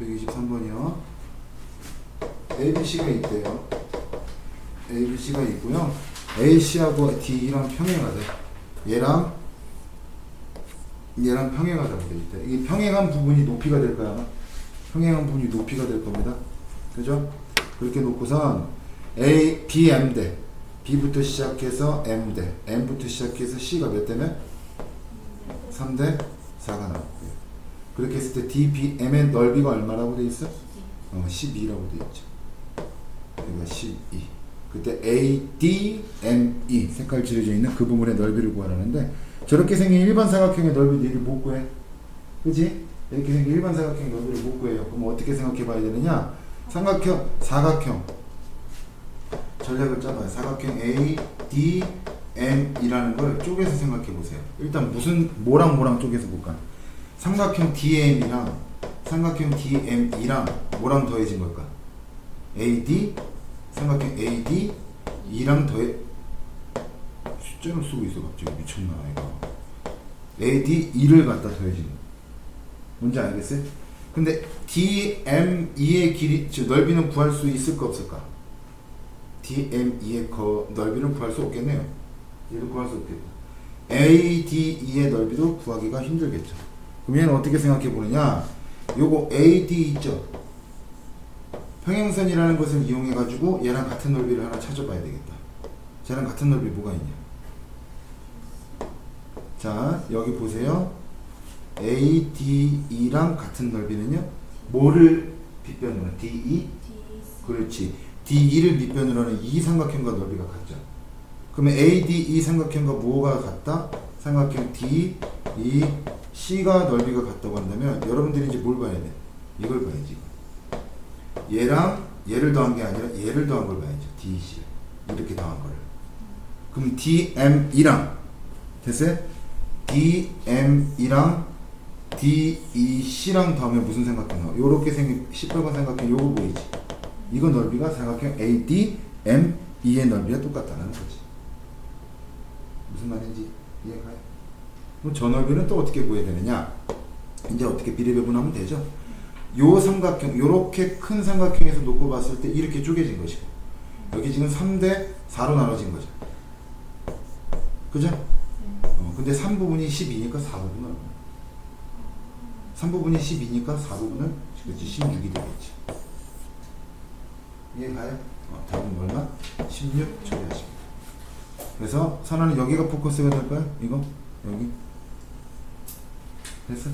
623번이요. ABC가 있대요. ABC가 있고요. AC하고 D랑 평행하대. 얘랑 얘랑 평행하다고 돼 있대. 이게 평행한 부분이 높이가 될 거야. 아마. 평행한 부분이 높이가 될 겁니다. 그죠? 그렇게 놓고선 A, B, M 대 B부터 시작해서 M 대 M부터 시작해서 C가 몇 대면 3대 4가 나왔고요. 그렇게 했을 때 D, B, M의 넓이가 얼마라고 돼 있어? 어, 12라고 돼 있죠. 그러니까 12. 그때 A, D, M, E 색깔 칠해져 있는 그 부분의 넓이를 구하라는데 저렇게 생긴 일반 사각형의 넓이도 이를 못 구해. 그지? 이렇게 생긴 일반 사각형의 넓이를 못 구해요. 그럼 어떻게 생각해 봐야 되느냐? 삼각형, 사각형. 전략을 짜봐요. 사각형 A, D, M이라는 걸 쪼개서 생각해 보세요. 일단 무슨 뭐랑 뭐랑 쪼개서 볼까? 삼각형 DM이랑 삼각형 DM이랑 뭐랑 더해진 걸까? AD 삼각형 AD 2랑 더해 숫자를 쓰고 있어 갑자기 미쳤나 이거 AD 2를 갖다 더해진 거 뭔지 알겠어요? 근데 DME의 길이 즉 넓이는 구할 수 있을까 없을까? DME의 거 넓이는 구할 수 없겠네요. 얘도 구할 수 없겠다. ADE의 넓이도 구하기가 힘들겠죠. 그럼 얘는 어떻게 생각해 보느냐? 요거 AD 있죠? 평행선이라는 것을 이용해 가지고 얘랑 같은 넓이를 하나 찾아봐야 되겠다. 쟤랑 같은 넓이 뭐가 있냐? 자 여기 보세요. ADE랑 같은 넓이는요. 뭐를 빗변으로 DE? 그렇지. DE를 밑변으로 하는 이 삼각형과 넓이가 같죠. 그러면 ADE 삼각형과 뭐가 같다? 삼각형 D, E, C가 넓이가 같다고 한다면 여러분들이 이제 뭘 봐야 돼? 이걸 봐야지. 얘랑 얘를 더한 게 아니라 얘를 더한 걸 봐야죠. DEC 이렇게 더한 거를. 그럼 DM이랑 됐어요? DM이랑 DEC랑 더하면 무슨 삼각형 나와? 요렇게 생긴 시뻘건 삼각형 요거 보이지? 이거 넓이가 삼각형 ADME의 넓이가 똑같다는 거지. 무슨 말인지 이해가요? 그럼 저 넓이는 또 어떻게 구해야 되느냐? 이제 어떻게 비례 배분하면 되죠? 요 삼각형, 요렇게 큰 삼각형에서 놓고 봤을 때 이렇게 쪼개진 것이고 여기 지금 3대 4로 나눠진 거죠. 그죠? 어, 근데 3부분이 12니까 4부분은 얼마? 3부분이 12니까 4부분은 그렇지 16이 되겠지. 이해가요? 어, 답은 얼마? 16 처리하십니다. 그래서 선언은 여기가 포커스가 될까요? 이거? 여기? 됐어?